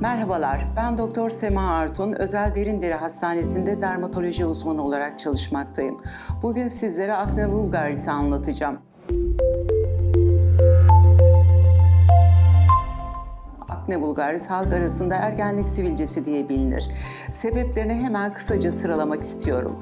Merhabalar, ben Doktor Sema Artun, Özel Derin Deri Hastanesi'nde dermatoloji uzmanı olarak çalışmaktayım. Bugün sizlere akne vulgaris'i anlatacağım. Akne vulgaris halk arasında ergenlik sivilcesi diye bilinir. Sebeplerini hemen kısaca sıralamak istiyorum.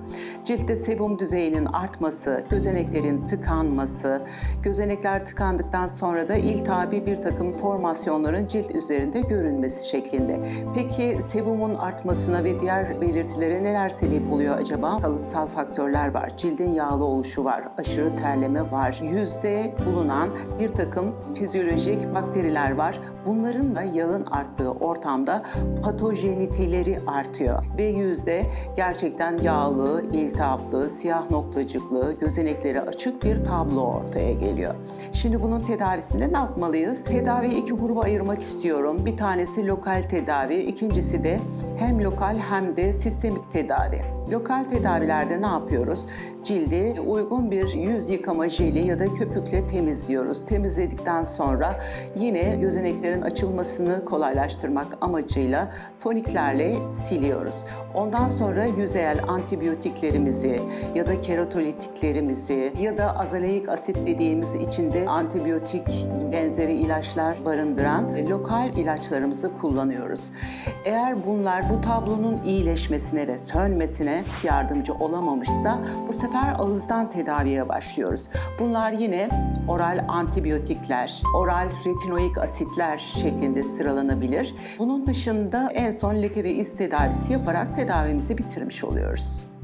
Ciltte sebum düzeyinin artması, gözeneklerin tıkanması, gözenekler tıkandıktan sonra da iltihabi bir takım formasyonların cilt üzerinde görünmesi şeklinde. Peki sebumun artmasına ve diğer belirtilere neler sebep oluyor acaba? Kalıtsal faktörler var, cildin yağlı oluşu var, aşırı terleme var, yüzde bulunan bir takım fizyolojik bakteriler var. Bunların da yağın arttığı ortamda patojeniteleri artıyor ve yüzde gerçekten yağlı, iltihaplı, siyah noktacıklı, gözenekleri açık bir tablo ortaya geliyor. Şimdi bunun tedavisinde ne yapmalıyız? Tedaviyi iki gruba ayırmak istiyorum. Bir tanesi lokal tedavi, ikincisi de hem lokal hem de sistemik tedavi. Lokal tedavilerde ne yapıyoruz? Cildi uygun bir yüz yıkama jeli ya da köpükle temizliyoruz. Temizledikten sonra yine gözeneklerin açılmasını kolaylaştırmak amacıyla toniklerle siliyoruz. Ondan sonra yüzeyel antibiyotiklerimizi ya da keratolitiklerimizi ya da azaleik asit dediğimiz içinde antibiyotik benzeri ilaçlar barındıran lokal ilaçlarımızı kullanıyoruz. Eğer bunlar bu tablonun iyileşmesine ve sönmesine yardımcı olamamışsa bu sefer ağızdan tedaviye başlıyoruz. Bunlar yine oral antibiyotikler, oral retinoik asitler şeklinde sıralanabilir. Bunun dışında en son leke ve iz tedavisi yaparak tedavimizi bitirmiş oluyoruz.